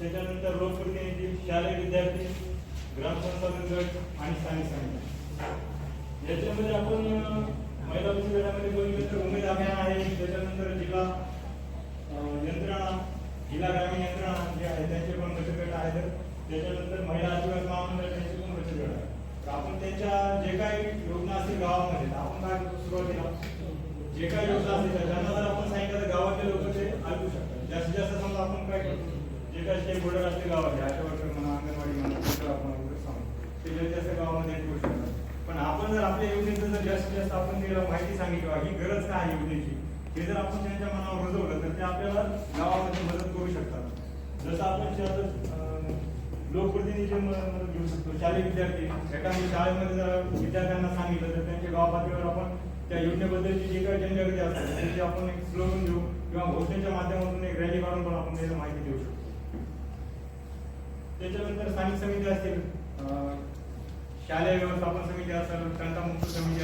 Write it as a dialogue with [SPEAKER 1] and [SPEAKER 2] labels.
[SPEAKER 1] त्याच्यानंतर लोकप्रतिनिधी शालेय विद्यार्थी ग्रामसंसाधन गट आणि स्थानिक समिती याच्यामध्ये आपण महिला बचत गटामध्ये बघितलं तर उमेद अभियान आहे. त्याच्यानंतर जिल्हा यंत्रणा जिल्हा ग्रामीण यंत्रणा जे आहे त्यांचे पण बचत गट आहेत. त्याच्यानंतर महिला आदिवासी महामंडळ त्यांचे पण बचत गट आहे तर आपण त्यांच्या जे काही योजना असतील गावामध्ये आपण काय सुरुवात केला? जे काही योजना असतील तर त्यांना जर आपण सांगितलं तर गावातले लोक ते ऐकू शकतात जास्तीत जास्त समजा आपण काय करतो जे काही स्टेक होल्डर असते गावाचे आशा वर्कर म्हणा अंगणवाडी म्हणा तेवढं आपण वगैरे सांगतो ते जास्तीत जास्त गावामध्ये ऐकू शकतात. पण आपण जर आपल्या योजनेचं जर जास्तीत जास्त आपण त्याला माहिती सांगितली ही गरज काय आहे योजनेची? हे जर आपण त्यांच्या मनावर रुजवलं तर ते आपल्याला गावामध्ये मदत करू शकतात. जसं आपण शहरात, अं, लोकप्रतिनिधी मदत घेऊ शकतो. शालेय विद्यार्थी. एखाद्या शाळेमध्ये जर विद्यार्थ्यांना सांगितलं तर त्यांच्या गाव पातळीवर आपण त्या योजनेबद्दलची जी काही जनजागृती असतात त्याची आपण एक स्लोगन देऊ किंवा घोषणेच्या माध्यमातून एक रॅली काढून पण आपण त्याला माहिती देऊ शकतो. त्याच्यानंतर स्थानिक समित्या असतील शालेय व्यवस्थापन समिती असेल ग्रंथामुक्त समिती